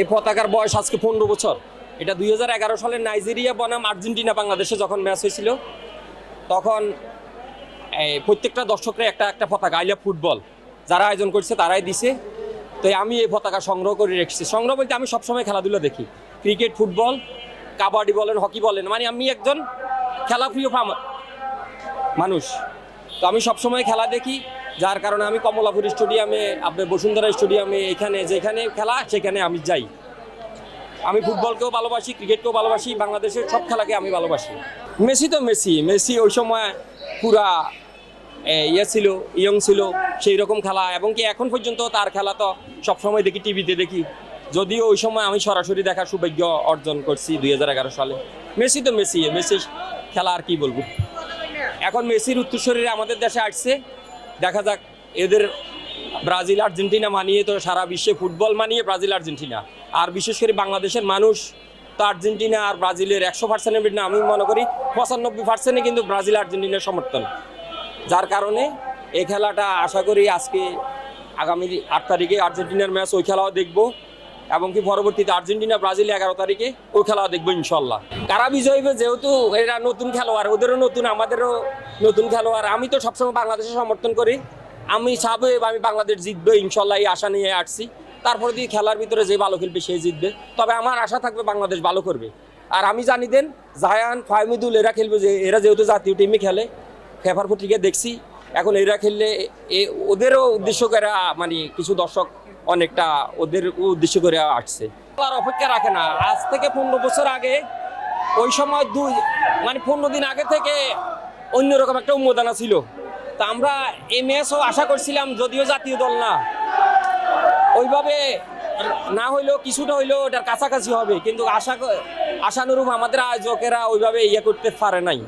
এই পতাকার বয়স আজকে পনেরো বছর। এটা দুই হাজার এগারো সালে নাইজেরিয়া বনাম আর্জেন্টিনা বাংলাদেশে যখন ম্যাচ হয়েছিল, তখন প্রত্যেকটা দর্শকরা একটা একটা পতাকা আইলা ফুটবল, যারা আয়োজন করছে তারাই দিছে। তো আমি এই পতাকা সংগ্রহ করে রেখেছি। সংগ্রহ বলতে আমি সবসময় খেলাধুলা দেখি। ক্রিকেট, ফুটবল, কাবাডি বলেন, হকি বলেন মানে আমি একজন খেলাপ্রিয় মানুষ। তো আমি সবসময় খেলা দেখি। যার কারণে আমি কমলাপুর স্টেডিয়ামে আপনার বসুন্ধরা স্টেডিয়ামে, এখানে, যেখানে খেলা, সেখানে আমি যাই। আমি ফুটবলকেও ভালোবাসি, ক্রিকেটকেও ভালোবাসি, বাংলাদেশের সব খেলাকে আমি ভালোবাসি। মেসি তো মেসি মেসি ওই সময় পুরা ইয়ে ছিল, ইয়ং ছিল, সেই রকম খেলা। এবং কি এখন পর্যন্ত তার খেলা তো সবসময় দেখি, টিভিতে দেখি। যদিও ওই সময় আমি সরাসরি দেখার সৌভাগ্য অর্জন করছি দুই হাজার এগারো সালে। মেসি তো মেসি মেসি খেলা আর কি বলব। এখন মেসির উত্তরসূরিরা আমাদের দেশে আসছে। দেখা যাক, এদের ব্রাজিল, আর্জেন্টিনা মানিয়ে তো সারা বিশ্বে ফুটবল মানিয়ে ব্রাজিল, আর্জেন্টিনা। আর বিশেষ করে বাংলাদেশের মানুষ তো আর্জেন্টিনা আর ব্রাজিলের একশো পার্সেন্টের না আমি মনে করি পঁচানব্বই পার্সেন্টে কিন্তু ব্রাজিল, আর্জেন্টিনার সমর্থন। যার কারণে এই খেলাটা আশা করি আজকে আগামী আট তারিখে আর্জেন্টিনার ম্যাচ ওই খেলাও দেখব, এবং কি পরবর্তীতে আর্জেন্টিনা, ব্রাজিল এগারো তারিখে ওই খেলাও দেখব ইনশাল্লাহ। কারা বিজয় যেহেতু এরা নতুন খেলোয়াড়, ওদেরও নতুন, আমাদেরও নতুন খেলোয়াড়। আমি তো সবসময় বাংলাদেশের সমর্থন করি। আমি স্বাভাবিক আমি বাংলাদেশ জিতবে, ইনশাল্লাহ এই আশা নিয়ে আসছি। তারপরে দিয়ে খেলার ভিতরে যে ভালো খেলবে সে জিতবে। তবে আমার আশা থাকবে বাংলাদেশ ভালো করবে। আর আমি জানি দেন, জায়ান, ফাহমিদুল এরা খেলবে যে, এরা যেহেতু জাতীয় টিমে খেলে ফেফার পত্রিকা দেখছি। এখন এরা খেললে এ- ওদেরও উদ্দেশ্য করে মানে কিছু দর্শক অনেকটা ওদের উদ্দেশ্য করে আসছে। আর অপেক্ষা রাখে না। আজ থেকে পনেরো বছর আগে, ওই সময় দুই মানে পনেরো দিন আগে থেকে অন্যরকম একটা উন্মোদনা ছিল। তা আমরা এই ম্যাচও আশা করছিলাম, যদিও জাতীয় দল না। ওইভাবে না হইলেও কিছুটা হইলেও ওটার কাছাকাছি হবে, কিন্তু আশা আশানুরূপ আমাদের আয়োজকেরা ওইভাবে ইয়ে করতে পারে নাই।